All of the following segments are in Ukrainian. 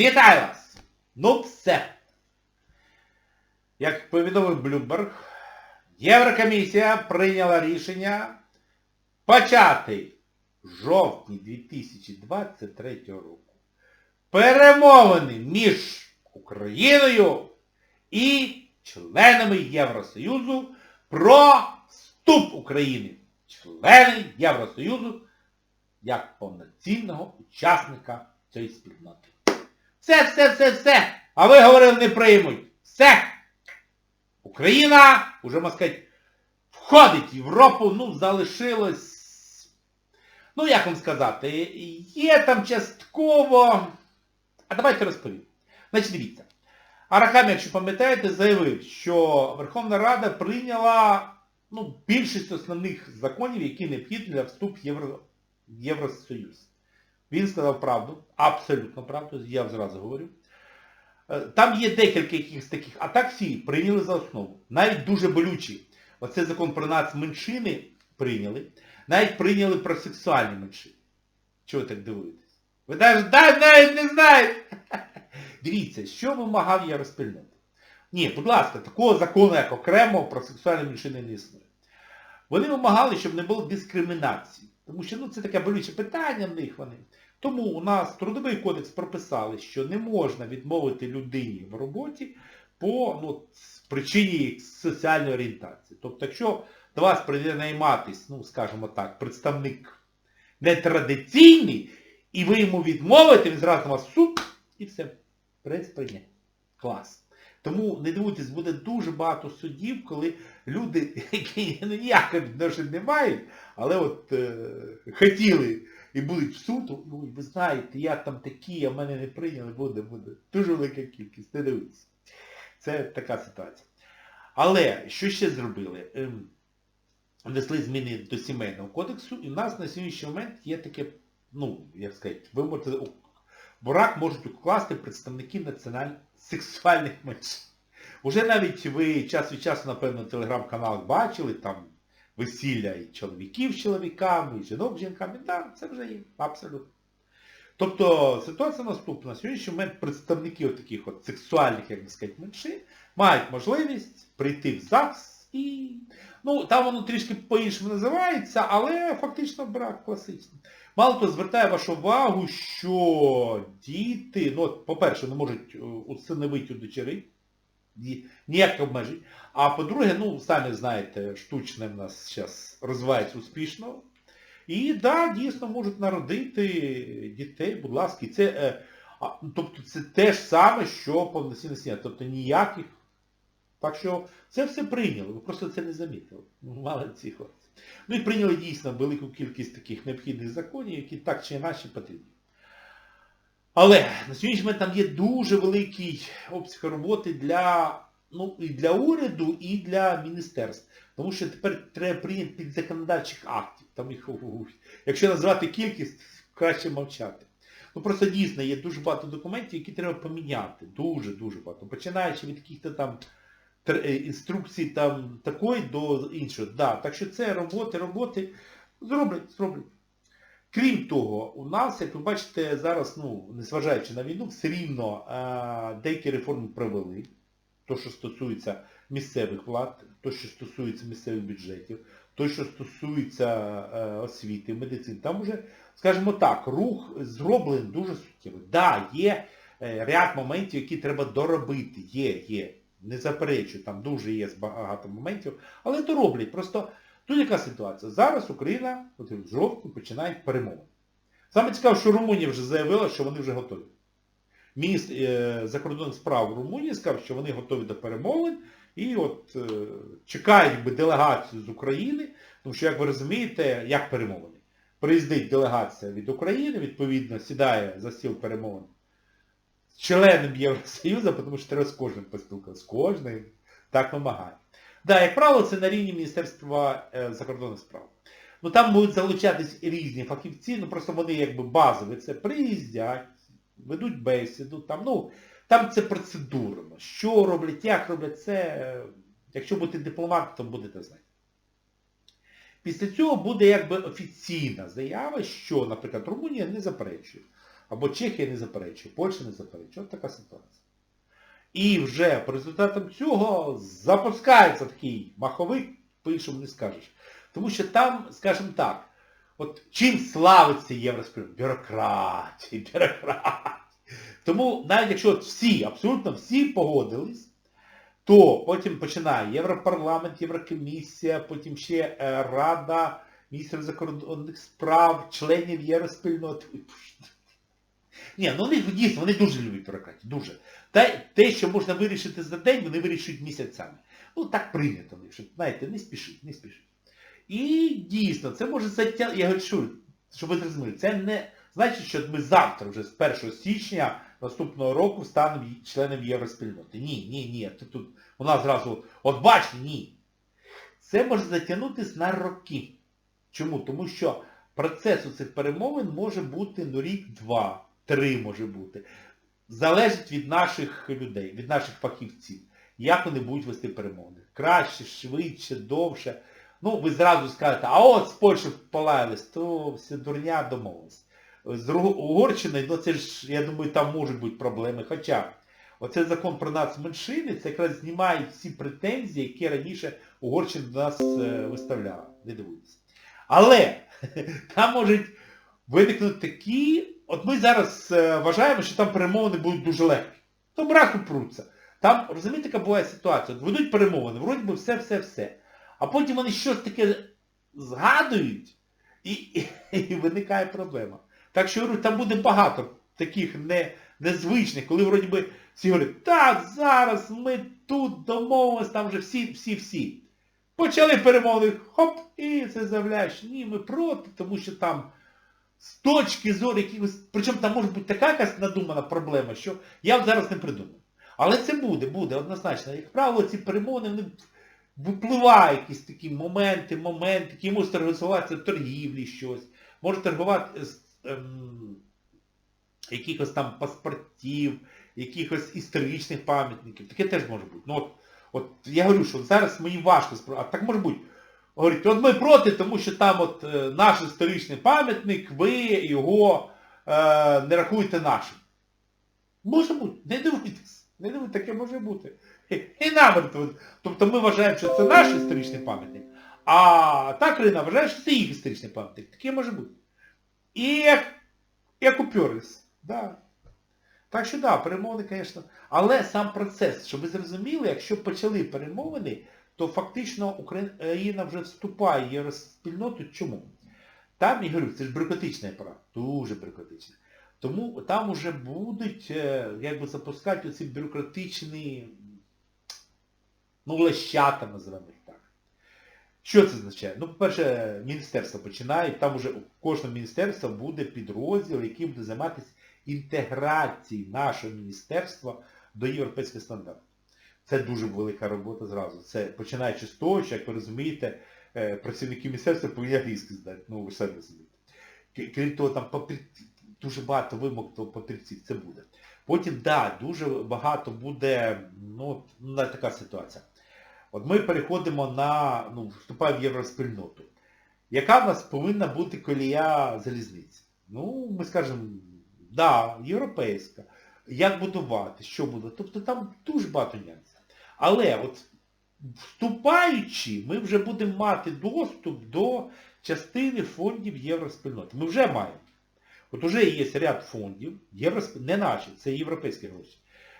Вітаю вас! Ну все. Як повідомив Блюмберг, Єврокомісія прийняла рішення почати в жовтні 2023 року перемовини між Україною і членами Євросоюзу про вступ України члени Євросоюзу як повноцінного учасника цієї спільноти. Все, все, все, все. А ви говорили, не приймуть. Все. Україна, уже можна сказати, входить в Європу, ну, залишилось. Ну, як вам сказати, є там частково. А давайте розповім. Значить, дивіться. Арахам, якщо пам'ятаєте, заявив, що Верховна Рада прийняла ну, більшість основних законів, які необхідні для вступу в Євро... в Євросоюз. Він сказав правду, абсолютно правду, я зразу говорю. Е, Там є декілька якихось таких, а так всі прийняли за основу. Навіть дуже болючі. Оцей закон про нацменшини прийняли. Навіть прийняли про сексуальні меншини. Чого ви так дивуєтесь? Ви навіть, навіть не знаєте. Дивіться, що вимагав я розпильнути. Ні, будь ласка, такого закону, як окремо про сексуальні меншини не існує. Вони вимагали, щоб не було дискримінації. Тому що ну, це таке болюче питання в них вони. Тому у нас Трудовий кодекс прописали, що не можна відмовити людині в роботі по ну, причині соціальної орієнтації. Тобто, якщо до вас прийде найматись, ну, скажімо так, представник нетрадиційний, і ви йому відмовите, він зразу вас суп і все. Прець прийняти. Клас. Тому не дивуйтесь, буде дуже багато судів, коли люди, які ну, ніякого відношення не мають, але от е, хотіли і будуть в суд, ну, ви знаєте, я там такий, а мене не прийняли, буде, буде. Дуже велика кількість, не дивіться. Це така ситуація. Але що ще зробили? Ем, внесли зміни до сімейного кодексу, і в нас на сьогоднішній момент є таке, ну, як сказати, ви можете, брак можуть укласти представники національних сексуальних меншин. Уже навіть ви час від часу, напевно, телеграм-каналах бачили, там весілля і чоловіків з чоловіками, і жінок з жінками. Так, це вже є, абсолютно. Тобто ситуація наступна. На сьогоднішній момент представники таких от сексуальних, як би сказати, меншин мають можливість прийти в ЗАГС і... Ну, там воно трішки по-іншому називається, але фактично брак класичний. Мало того, звертаю вашу увагу, що діти, ну, по-перше, не можуть е, усиновити у дочери, ніяк обмежень. А по-друге, ну, самі знаєте, штучне в нас зараз розвивається успішно. І так, да, дійсно можуть народити дітей, будь ласка. І це, е, ну, тобто це те ж саме, що повноцінне сім'я. Тобто ніяких. Так що це все прийняли, ви просто це не замітили. Молодці хлопці. Ну і прийняли дійсно велику кількість таких необхідних законів, які так чи інакше потрібні. Але на сьогоднішній момент там є дуже великий обсяг роботи для, ну, і для уряду, і для міністерств. Тому що тепер треба прийняти підзаконодавчих актів. Там їх, якщо назвати кількість, краще мовчати. Ну просто дійсно є дуже багато документів, які треба поміняти. Дуже-дуже багато. Починаючи від якихось там е, там такої до іншого. Да, так що це роботи, роботи зроблять, зроблять. Крім того, у нас, як ви бачите, зараз, ну, незважаючи на війну, все рівно е, деякі реформи провели. То, що стосується місцевих влад, то, що стосується місцевих бюджетів, то, що стосується е, освіти, медицини. Там уже, скажімо так, рух зроблений дуже суттєвий. Так, да, є е, ряд моментів, які треба доробити. Є, є. Не заперечую, там дуже є багато моментів, але дороблять. Просто тут яка ситуація? Зараз Україна от в жовтні починає перемовини. Саме цікаво, що Румунія вже заявила, що вони вже готові. Міністр е, закордонних справ Румунії сказав, що вони готові до перемовин і от е, чекають якби, делегацію з України, тому що, як ви розумієте, як перемовини? Приїздить делегація від України, відповідно, сідає за стіл перемовин членом Євросоюзу, тому що треба з кожним поспілкуватися. З кожним. Так вимагає. Да, як правило, це на рівні Міністерства е, закордонних справ. Ну там будуть залучатись різні фахівці, ну просто вони якби базові, це приїздять, ведуть бесіду, там, ну, там це процедурно. Що роблять, як роблять, це, е, якщо бути дипломатом, то будете знати. Після цього буде якби офіційна заява, що, наприклад, Румунія не заперечує. Або Чехія не заперечує, Польща не заперечує. От така ситуація. І вже по результатам цього запускається такий маховик, по-іншому не скажеш. Тому що там, скажімо так, от чим славиться Євроспільнота? Бюрократія, бюрократія. Тому навіть якщо от всі, абсолютно всі погодились, то потім починає Європарламент, Єврокомісія, потім ще е, Рада міністрів закордонних справ, членів Євроспільноти. Ні, ну вони дійсно, вони дуже люблять бюрократію, дуже. Та, те, що можна вирішити за день, вони вирішують місяцями. Ну так прийнято, в що, знаєте, не спішіть, не спішіть. І дійсно, це може затягнути, я говорю, щоб ви зрозуміли, це не значить, що ми завтра, вже з 1 січня наступного року станемо членом Євроспільноти. Ні, ні, ні. Ти тут у нас зразу, от бачите, ні. Це може затягнутися на роки. Чому? Тому що процес у цих перемовин може бути ну, рік, два, три може бути. Залежить від наших людей, від наших фахівців. Як вони будуть вести перемовини. Краще, швидше, довше. Ну, ви зразу скажете, а от з Польщі полаялись, то все дурня домовилась. З Угорщиною, ну це ж, я думаю, там можуть бути проблеми. Хоча оцей закон про нацменшини, це якраз знімає всі претензії, які раніше Угорщина до нас е, виставляла. Не дивуйтесь. Але там можуть виникнути такі... От ми зараз е, вважаємо, що там перемовини будуть дуже легкі. То браку пруться. Там, розумієте, яка буває ситуація? От ведуть перемовини, вроді би все-все-все. А потім вони щось таке згадують, і, і, і виникає проблема. Так що я говорю, там буде багато таких не, незвичних, коли вроді би всі говорять, так, зараз ми тут домовились, там вже всі, всі, всі. Почали перемовини, хоп, і це заявляєш, ні, ми проти, тому що там з точки зору якихось, причому там може бути така якась надумана проблема, що я зараз не придумаю. Але це буде, буде, однозначно. Як правило, ці перемовини, вони випливають якісь такі моменти, моменти, які можуть торгуватися в торгівлі щось, можуть торгувати з ем, якихось там паспортів, якихось історичних пам'ятників. Таке теж може бути. Ну, от, от я говорю, що зараз мені важко спро... А так може бути. Говорить, от ми проти, тому що там от е, наш історичний пам'ятник, ви його е, не рахуєте нашим. Може бути, не дивуйтесь. Не дивуйтесь, таке може бути. І нам, тобто ми вважаємо, що це наш історичний пам'ятник, а та країна вважає, що це їх історичний пам'ятник. Таке може бути. І як, як уперлись. Да. Так що да, перемовини, звісно. Але сам процес, щоб ви зрозуміли, якщо почали перемовини, то фактично Україна вже вступає в євроспільноту. Чому? Там, я говорю, це ж бюрократичний апарат, дуже бюрократичний. Тому там вже будуть е, якби запускати оці бюрократичні, ну, лещата, називаємо їх так. Що це означає? Ну, по-перше, міністерство починає, там вже у кожного міністерства буде підрозділ, який буде займатися інтеграцією нашого міністерства до європейських стандартів. Це дуже велика робота зразу. Це починаючи з того, що, як ви розумієте, е, працівники міністерства повинні англійську здати. Ну, ви самі розумієте. Крім того, там дуже багато вимог до папірців, це буде. Потім, так, да, дуже багато буде, ну, ну, така ситуація. От ми переходимо на, ну, вступаємо в євроспільноту. Яка в нас повинна бути колія залізниці? Ну, ми скажемо, да, європейська. Як будувати, що буде. Тобто там дуже багато нюансів. Але от вступаючи, ми вже будемо мати доступ до частини фондів євроспільноти. Ми вже маємо. От уже є ряд фондів, євросп... не наші, це європейські гроші,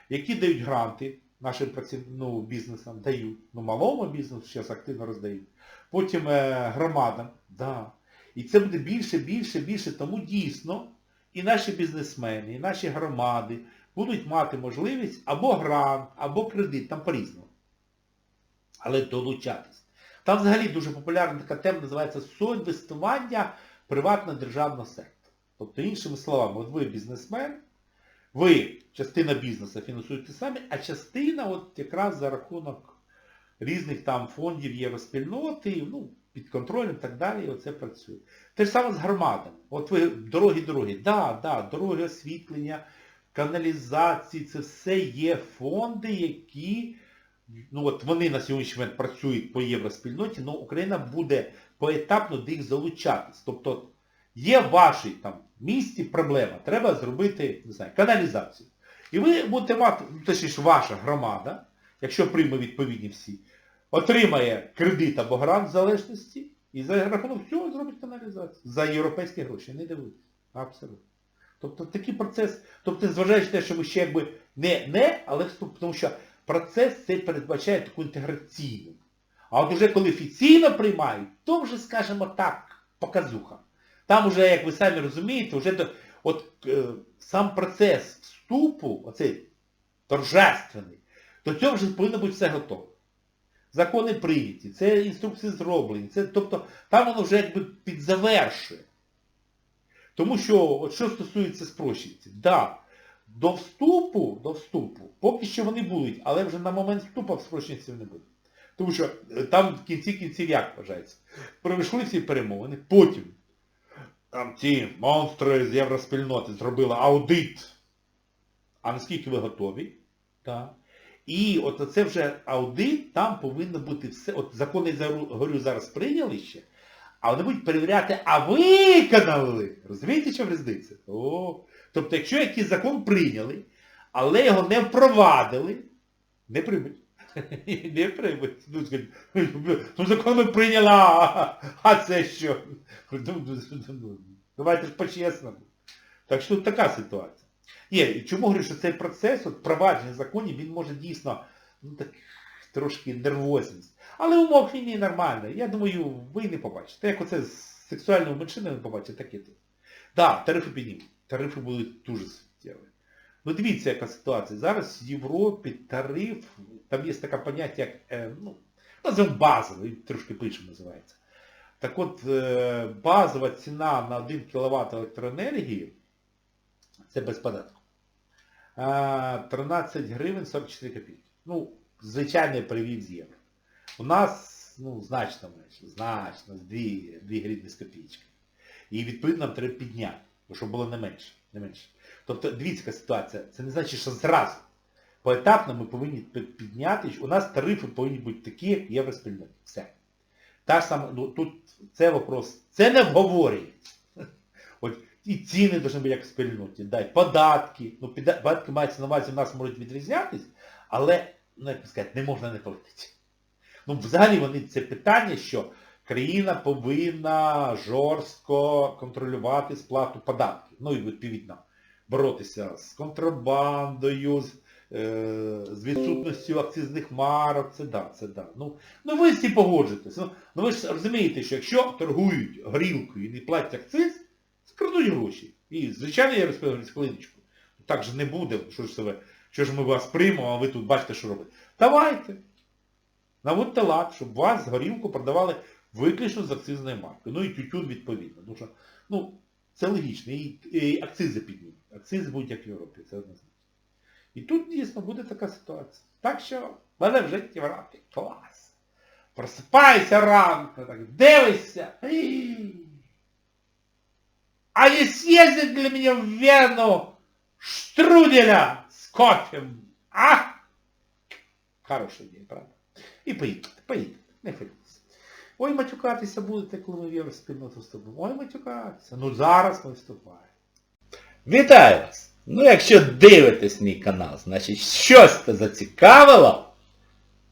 які дають гранти нашим праців... ну, бізнесам, дають. Ну, малому бізнесу зараз активно роздають. Потім е, громадам. Да. І це буде більше, більше, більше. Тому дійсно і наші бізнесмени, і наші громади будуть мати можливість або грант, або кредит, там по-різному. Але долучатись. Там взагалі дуже популярна така тема, називається соінвестування приватно-державного сектора. Тобто, іншими словами, от ви бізнесмен, ви частина бізнесу фінансуєте самі, а частина от якраз за рахунок різних там фондів євроспільноти, ну, під контролем і так далі, оце працює. Те ж саме з громадами. От ви дороги-дороги. Да, да, дороги освітлення, каналізації, це все є фонди, які, ну от вони на сьогоднішній момент працюють по євроспільноті, але Україна буде поетапно до їх залучатись. Тобто, є в вашій там місті проблема, треба зробити, не знаю, каналізацію. І ви будете мати, ну, точніше, ваша громада, якщо прийме відповідні всі, отримає кредит або грант в залежності і за рахунок цього зробить каналізацію. За європейські гроші. Не дивуйтесь. Абсолютно. Тобто такий процес, тобто зважаючи на те, що ви ще якби не, не, але тому що процес цей передбачає таку інтеграційну. А от уже коли офіційно приймають, то вже, скажімо так, показуха. Там вже, як ви самі розумієте, вже до, от е, сам процес вступу, оцей торжественний, до цього вже повинно бути все готове. Закони прийняті, це інструкції зроблені, це, тобто там воно вже якби підзавершує. Тому що, от що стосується спрощенців, да, до вступу, до вступу, поки що вони будуть, але вже на момент вступу спрощенців не буде. Тому що е, там в кінці кінців як вважається. Пройшли всі перемовини, потім там ці монстри з євроспільноти зробили аудит. А наскільки ви готові? Так. І от це вже аудит, там повинно бути все. От закони я говорю зараз прийняли ще, а вони будуть перевіряти, а виконали. Розумієте, що різниця? О. Тобто, якщо якийсь закон прийняли, але його не впровадили, не приймуть. Не приймуть. Ну, ну закон ми прийняли, а, це що? Ну, Давайте ж по-чесному. Так що тут така ситуація. Є, чому говорю, що цей процес, от провадження законів, він може дійсно ну, так, трошки нервозність. Але умов війни нормально. Я думаю, ви не побачите. Як оце з сексуальною меншиною не побачите, так і тут. Так, да, тарифи піднімуть. Тарифи будуть дуже суттєві. Ну дивіться, яка ситуація. Зараз в Європі тариф, там є таке поняття, як, е, ну, називаємо базовий, трошки пише називається. Так от, е, базова ціна на 1 кВт електроенергії, це без податку. 13 гривень 44 копійки. Ну, звичайний привід з євро. У нас, ну, значно менше, значно, з 2, 2 гривні з копійки. І відповідно нам треба підняти, щоб було не менше. Не менше. Тобто, дивіться, яка ситуація. Це не значить, що зразу. Поетапно ми повинні підняти, у нас тарифи повинні бути такі, як євроспільноті. Все. Та ж сама, ну, тут це вопрос, це не обговорюється. І ціни повинні бути як спільноті. Дай, податки. Ну, податки мається на увазі, у нас можуть відрізнятись, але, ну як сказати, не можна не платити. Ну, взагалі вони це питання, що країна повинна жорстко контролювати сплату податків. Ну і відповідно боротися з контрабандою, з, е, з відсутністю акцизних марок, це да, це да. Ну, ну ви всі погоджуєтесь. Ну, ну ви ж розумієте, що якщо торгують горілкою і не платять акциз, скрадуть гроші. І, звичайно, я розповідаю хвилиночку. Так же не буде, що ж себе, що ж ми вас приймемо, а ви тут бачите, що робите. Давайте. Наводьте лад, щоб вас горілку продавали виключно з акцизною маркою. Ну і тютюн відповідно. Тому що, ну, це логічно. І, і акцизи піднімуть. Акцизи будуть як в Європі, це однозначно. І тут дійсно буде така ситуація. Так що, в мене вже в Європі. Клас. Просипайся ранку, так дивишся. А не съездить для меня в Вену штруделя с кофем, а? Хороша ідея, правда? І поїдете, поїдете, не хвилюйтесь. Ой, матюкатися будете, коли ми в євроспільноту вступимо. Ой, матюкатися. Ну зараз ми вступаємо. Вітаю вас! Ну якщо дивитесь мій канал, значить щось це зацікавило,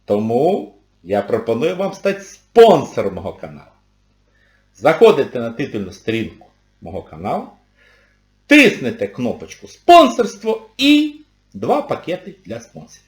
тому я пропоную вам стати спонсором мого каналу. Заходите на титульну сторінку мого каналу, тиснете кнопочку спонсорство і два пакети для спонсорів.